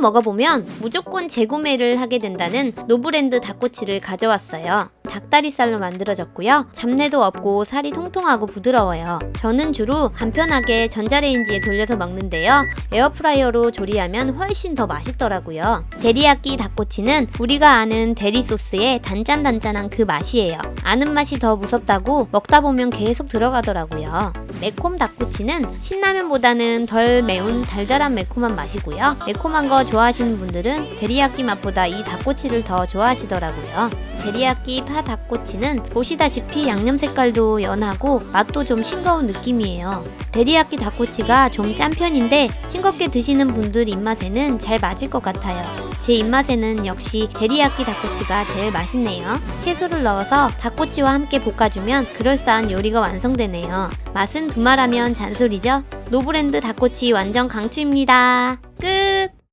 먹어보면 무조건 재구매를 하게 된다는 노브랜드 닭꼬치를 가져왔어요. 닭다리살로 만들어졌고요. 잡내도 없고 살이 통통하고 부드러워요. 저는 주로 간편하게 전자레인지에 돌려서 먹는데요. 에어프라이어로 조리하면 훨씬 더 맛있더라고요. 데리야끼 닭꼬치는 우리가 아는 데리 소스의 단짠단짠한 그 맛이에요. 아는 맛이 더 무섭다고 먹다 보면 계속 들어가더라고요. 매콤 닭꼬치는 신라면보다는 덜 매운 달달한 매콤한 맛이고요. 매콤한 거 좋아하시는 분들은 데리야끼 맛보다 이 닭꼬치를 더 좋아하시더라고요. 데리야끼 파 닭꼬치는 보시다시피 양념 색깔도 연하고 맛도 좀 싱거운 느낌이에요. 데리야끼 닭꼬치가 좀 짠 편인데 싱겁게 드시는 분들 입맛에는 잘 맞을 것 같아요. 제 입맛에는 역시 데리야끼 닭꼬치가 제일 맛있네요. 채소를 넣어서 닭꼬치와 함께 볶아주면 그럴싸한 요리가 완성되네요. 맛은 두말하면 잔소리죠? 노브랜드 닭꼬치 완전 강추입니다. 끝!